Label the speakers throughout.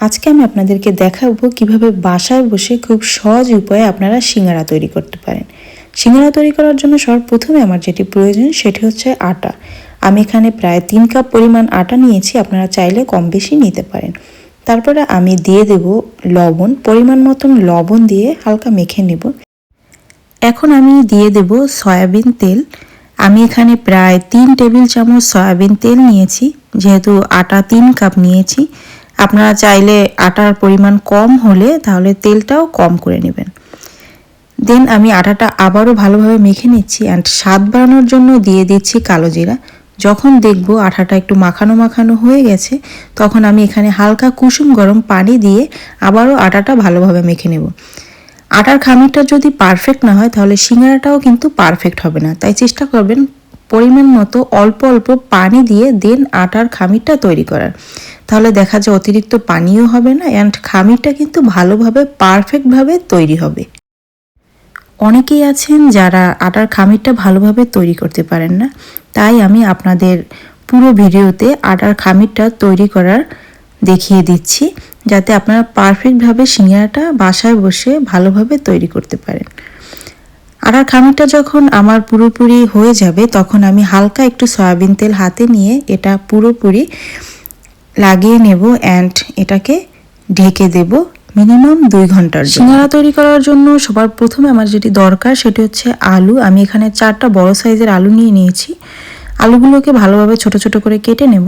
Speaker 1: আজকে আমি আপনাদেরকে দেখাবো কীভাবে বাসায় বসে খুব সহজ উপায়ে আপনারা সিঙ্গারা তৈরি করতে পারেন। সিঙ্গারা তৈরি করার জন্য সর্বপ্রথমে আমার যেটি প্রয়োজন সেটি হচ্ছে আটা। আমি এখানে প্রায় তিন কাপ পরিমাণ আটা নিয়েছি, আপনারা চাইলে কম বেশি নিতে পারেন। তারপরে আমি দিয়ে দেব লবণ, পরিমাণ মতন লবণ দিয়ে হালকা মেখে নেব। এখন আমি দিয়ে দেব সয়াবিন তেল। আমি এখানে প্রায় তিন টেবিল চামচ সয়াবিন তেল নিয়েছি, যেহেতু আটা তিন কাপ নিয়েছি। আপনারা চাইলে আটার পরিমাণ কম হলে তাহলে তেলটাও কম করে নেবেন। দেন আমি আটাটা আবারও ভালোভাবে মেখে নিচ্ছি অ্যান্ড স্বাদ বাড়ানোর জন্য দিয়ে দিচ্ছি কালো জিরা। যখন দেখব আটাটা একটু মাখানো মাখানো হয়ে গেছে, তখন আমি এখানে হালকা কুসুম গরম পানি দিয়ে আবারও আটাটা ভালোভাবে মেখে নেব। আটার খামিরটা যদি পারফেক্ট না হয়, তাহলে সিঙ্গারাটাও কিন্তু পারফেক্ট হবে না। তাই চেষ্টা করবেন পরিমাণ মতো অল্প অল্প পানি দিয়ে দেন আটার খামিরটা তৈরি করার। তাহলে দেখা যায় অতিরিক্ত পানিও হবে না অ্যান্ড খামিরটা কিন্তু ভালোভাবে পারফেক্টভাবে তৈরি হবে। অনেকেই আছেন যারা আটার খামিরটা ভালোভাবে তৈরি করতে পারেন না। তাই আমি আপনাদের পুরো ভিডিওতে আটার খামিরটা তৈরি করার দেখিয়ে দিচ্ছি, যাতে আপনারা পারফেক্টভাবে সিঙ্গারাটা বাসায় বসে ভালোভাবে তৈরি করতে পারেন। আটার খামিরটা যখন আমার পুরোপুরি হয়ে যাবে, তখন আমি হালকা একটু সয়াবিন তেল হাতে নিয়ে এটা পুরোপুরি লাগিয়ে নেব অ্যান্ড এটাকে ঢেকে দেব মিনিমাম দুই ঘণ্টার সিঙ্গারা তৈরি করার জন্য সবার প্রথমে আমার যেটি দরকার সেটি হচ্ছে আলু। আমি এখানে চারটা বড় সাইজের আলু নিয়ে নিয়েছি। আলুগুলোকে ভালোভাবে ছোট ছোট করে কেটে নেব।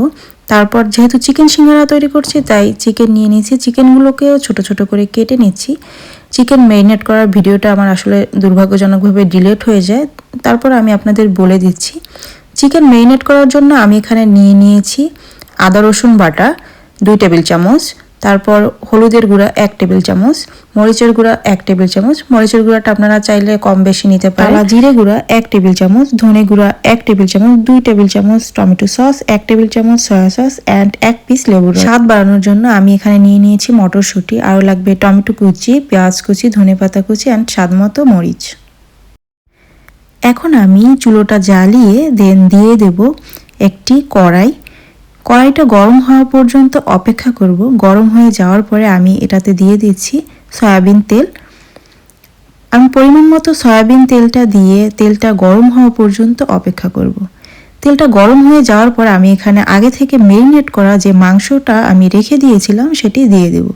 Speaker 1: তারপর যেহেতু চিকেন সিঙ্গারা তৈরি করছি, তাই চিকেন নিয়ে নিয়েছি। চিকেনগুলোকেও ছোট ছোট করে কেটে নিচ্ছি। চিকেন ম্যারিনেট করার ভিডিওটা আমার আসলে দুর্ভাগ্যজনকভাবে ডিলেট হয়ে যায়। তারপর আমি আপনাদের বলে দিচ্ছি। চিকেন ম্যারিনেট করার জন্য আমি এখানে নিয়ে নিয়েছি আদা রসুন বাটা দুই টেবিল চামচ। তারপর হলুদের গুঁড়া এক টেবিল চামচ। মরিচের গুঁড়া এক টেবিল চামচ। মরিচের গুঁড়াটা আপনারা চাইলে কম বেশি নিতে পারেন। জিরে গুঁড়া এক টেবিল চামচ। ধনে গুঁড়া এক টেবিল চামচ। দুই টেবিল চামচ টমেটো সস এক টেবিল চামচ সয়া সস অ্যান্ড এক পিস লেবু স্বাদ বাড়ানোর জন্য আমি এখানে নিয়ে নিয়েছি মটরশুঁটি। আরও লাগবে টমেটো কুচি পেঁয়াজ কুচি ধনে পাতা কুচি অ্যান্ড স্বাদ মতো মরিচ। এখন আমি চুলোটা জ্বালিয়ে দেন দিয়ে দেব একটি কড়াই কড়াইটা গরম হওয়া পর্যন্ত অপেক্ষা করব। গরম হয়ে যাওয়ার পরে আমি এটাতে দিয়ে দিচ্ছি সয়াবিন তেল। আমি পরিমাণ মতো সয়াবিন তেলটা দিয়ে তেলটা গরম হওয়া পর্যন্ত অপেক্ষা করব। তেলটা গরম হয়ে যাওয়ার পর আমি এখানে আগে থেকে মেরিনেট করা যে মাংসটা আমি রেখে দিয়েছিলাম সেটি দিয়ে দেব।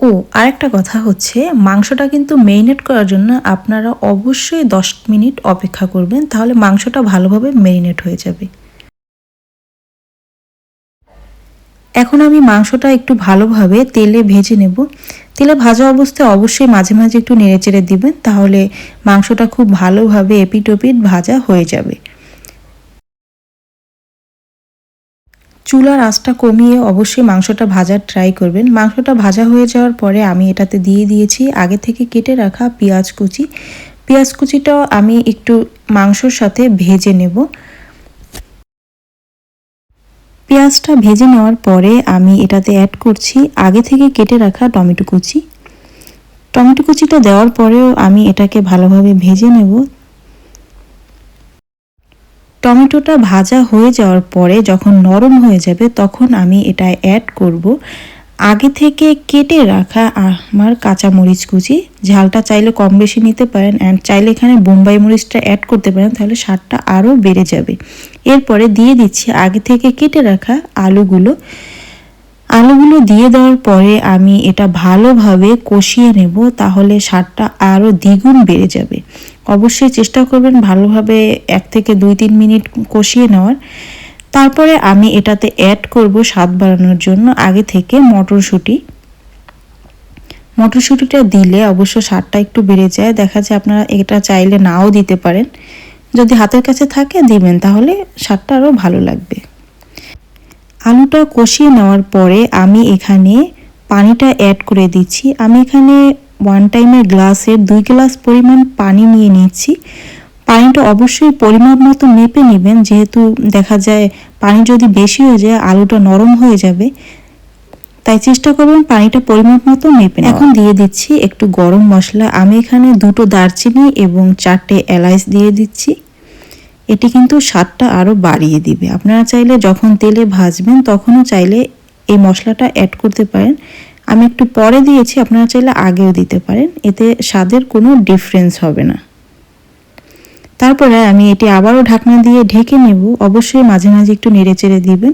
Speaker 1: ও, আরেকটা কথা হচ্ছে, মাংসটা কিন্তু মেরিনেট করার জন্য আপনারা অবশ্যই দশ মিনিট অপেক্ষা করবেন, তাহলে মাংসটা ভালোভাবে মেরিনেট হয়ে যাবে। এখন আমি মাংসটা একটু ভালোভাবে তেলে ভেজে নেব। তেলে ভাজা অবস্থায় অবশ্যই মাঝে মাঝে একটু নেড়েচেড়ে দিবেন, তাহলে মাংসটা খুব ভালোভাবে এপিট ওপিট ভাজা হয়ে যাবে। চুলার আঁচটা কমিয়ে অবশ্যই মাংসটা ভাজার ট্রাই করবেন। মাংসটা ভাজা হয়ে যাওয়ার পরে আমি এটাতে দিয়ে দিয়েছি আগে থেকে কেটে রাখা পেঁয়াজ কুচি। পেঁয়াজ কুচিটাও আমি একটু মাংসর সাথে ভেজে নেব। পেঁয়াজটা ভেজে নেওয়ার পরে আমি এটাতে অ্যাড করছি, আগে থেকে কেটে রাখা টমেটো কুচি। টমেটো কুচিটা দেওয়ার পরেও আমি এটাকে ভালোভাবে ভেজে নেব। টমেটোটা ভাজা হয়ে যাওয়ার পরে যখন নরম হয়ে যাবে, তখন আমি এটা অ্যাড করব। আগে থেকে কেটে রাখা আমার কাঁচা মরিচ কুচি। ঝালটা চাইলে কম বেশি নিতে পারেন অ্যান্ড চাইলে এখানে বোম্বাই মরিচটা অ্যাড করতে পারেন, তাহলে স্বাদটা আরও বেড়ে যাবে। এরপরে দিয়ে দিচ্ছি আগে থেকে কেটে রাখা আলুগুলো। আলুগুলো দিয়ে দেওয়ার পরে আমি এটা ভালোভাবে কষিয়ে নেব, তাহলে স্বাদটা আরও দ্বিগুণ বেড়ে যাবে। অবশ্যই চেষ্টা করবেন ভালোভাবে এক থেকে দুই তিন মিনিট কষিয়ে নেওয়ার। তারপরে আমি এটাতে অ্যাড করব স্বাদ বাড়ানোর জন্য। আগে থেকে মটরশুঁটি। মটরশুঁটিটা দিলে অবশ্য স্বাদটা একটু বেড়ে যায়। দেখা যায় আপনারা এটা চাইলে নাও দিতে পারেন। যদি হাতের কাছে থাকে দিবেন, তাহলে স্বাদটা আরও ভালো লাগবে। আলুটা কষিয়ে নেওয়ার পরে আমি এখানে পানিটা অ্যাড করে দিচ্ছি। আমি এখানে ওয়ান টাইমের গ্লাসের দুই গ্লাস পরিমাণ পানি নিয়ে নিচ্ছি। পানিটা অবশ্যই পরিমাপ মতো মেপে নেবেন, যেহেতু দেখা যায় পানি যদি বেশি হয়ে যায়, আলুটা নরম হয়ে যাবে। তাই চেষ্টা করবেন পানিটা পরিমাপ মতো মেপে এখন দিয়ে দিচ্ছি একটু গরম মশলা। আমি এখানে দুটো দারচিনি এবং চারটে এলাইচ দিয়ে দিচ্ছি। এটি কিন্তু স্বাদটা আরও বাড়িয়ে দিবে। আপনারা চাইলে যখন তেলে ভাজবেন, তখনও চাইলে এই মশলাটা অ্যাড করতে পারেন। আমি একটু পরে দিয়েছি, আপনারা চাইলে আগেও দিতে পারেন। এতে স্বাদের কোনো ডিফারেন্স হবে না। তারপরে আমি এটি আবারও ঢাকনা দিয়ে ঢেকে নেব। অবশ্যই মাঝে মাঝে একটু নেড়ে চেড়ে দিবেন।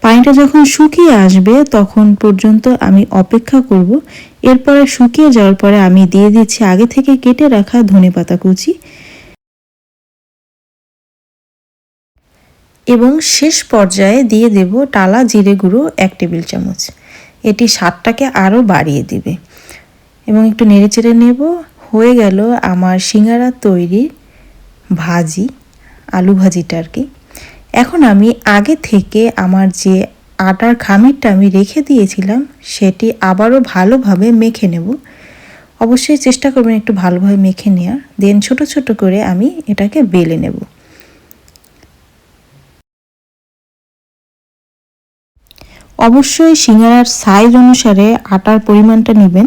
Speaker 1: পানিটা যখন শুকিয়ে আসবে তখন পর্যন্ত আমি অপেক্ষা করব। এরপরে শুকিয়ে যাওয়ার পরে আমি দিয়ে দিচ্ছি আগে থেকে কেটে রাখা ধনে পাতা কুচি। এবং শেষ পর্যায়ে দিয়ে দেব টালা জিরে গুঁড়ো এক টেবিল চামচ। এটি স্বাদটাকে আরও বাড়িয়ে দিবে। এবং একটু নেড়ে চেড়ে নেব। হয়ে গেল আমার সিঙ্গারা তৈরি ভাজি, আলু ভাজিটা আর কি। এখন আমি আগে থেকে আমার যে আটার খামিরটা আমি রেখে দিয়েছিলাম, সেটি আবারও ভালোভাবে মেখে নেব। অবশ্যই চেষ্টা করবেন একটু ভালোভাবে মেখে নেওয়ার দেন ছোট ছোট করে আমি এটাকে বেলে নেব। অবশ্যই সিঙ্গারার সাইজ অনুসারে আটার পরিমাণটা নেবেন।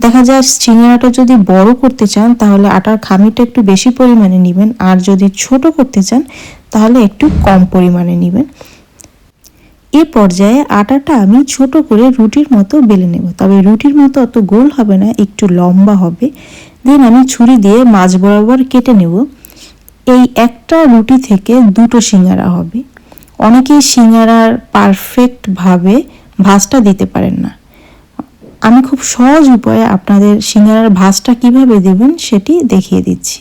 Speaker 1: দেখা যায় সিঙ্গারাটা যদি বড় করতে চান, তাহলে আটার খামিটা একটু বেশি পরিমাণে নেবেন। আর যদি ছোট করতে চান, তাহলে একটু কম পরিমাণে নেবেন। এ পর্যায়ে আটাটা আমি ছোট করে রুটির মতো বেলে নেব। তবে রুটির মতো অত গোল হবে না, একটু লম্বা হবে। দেন আমি ছুরি দিয়ে মাছ বরাবর কেটে নেব। এই একটা রুটি থেকে দুটো সিঙ্গারা হবে। অনেকেই সিঙ্গারার পারফেক্টভাবে ভাজটা দিতে পারেন না। আমি খুব সহজ উপায়ে আপনাদের সিঙ্গারার ভাজটা কীভাবে দেবেন সেটি দেখিয়ে দিচ্ছি।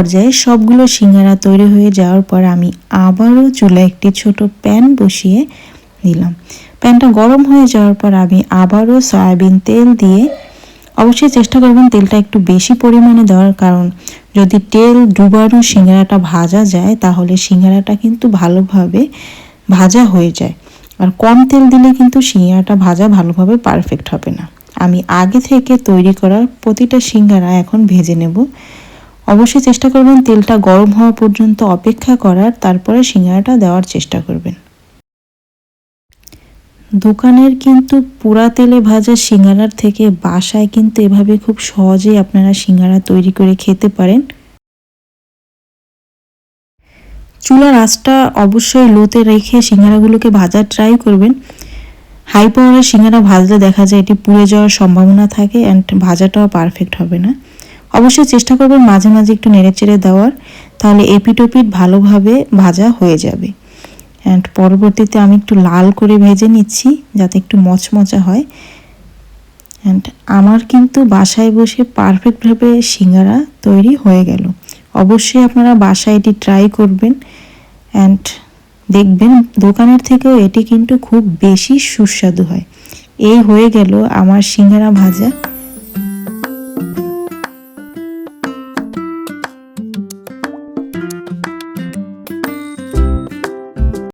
Speaker 1: পর্যায়ে সবগুলো সিঙ্গারা তৈরি হয়ে যাওয়ার পর আমি আবারও চুলা একটি ছোট প্যান বসিয়ে দিলাম প্যানটা গরম হয়ে যাওয়ার পর আমি আবারও সয়াবিন তেল দিয়ে অবশ্যই চেষ্টা করবেন তেলটা একটু বেশি পরিমাণে দেওয়ার, কারণ যদি তেল ডুবানো সিঙ্গারাটা ভাজা যায়, তাহলে সিঙ্গারাটা কিন্তু ভালোভাবে ভাজা হয়ে যায়। আর কম তেল দিলে কিন্তু সিঙ্গারাটা ভাজা ভালোভাবে পারফেক্ট হবে না। আমি আগে থেকে তৈরি করা প্রতিটা সিঙ্গারা এখন ভেজে নেব। অবশ্যই চেষ্টা করবেন তেলটা গরম হওয়া পর্যন্ত অপেক্ষা করার, তারপরে সিঙ্গারাটা দেওয়ার চেষ্টা করবেন। দোকানের কিন্তু পুরা তেলে ভাজা সিঙ্গারার থেকে বাসায় কিন্তু এভাবে খুব সহজেই আপনারা সিঙ্গারা তৈরি করে খেতে পারেন। চুলার আঁচটা অবশ্যই লোতে রেখে সিঙ্গারাগুলোকে ভাজার ট্রাই করবেন। হাই পাওয়ারের সিঙ্গারা ভাজলে দেখা যায় এটি পুড়ে যাওয়ার সম্ভাবনা থাকে অ্যান্ড ভাজাটাও পারফেক্ট হবে না। অবশ্যই চেষ্টা করবেন মাঝে মাঝে একটু নেড়ে চেড়ে দেওয়ার, তাহলে এপিটোপিট ভালোভাবে ভাজা হয়ে যাবে। অ্যান্ড পরবর্তীতে আমি একটু লাল করে ভেজে নিচ্ছি, যাতে একটু মচমচা হয়। অ্যান্ড আমার কিন্তু বাসায় বসে পারফেক্টভাবে সিঙ্গারা তৈরি হয়ে গেল। অবশ্যই আপনারা বাসায় এটি ট্রাই করবেন। অ্যান্ড দেখবেন দোকানের থেকেও এটি কিন্তু খুব বেশি সুস্বাদু হয়। এই হয়ে গেল আমার সিঙ্গারা ভাজা।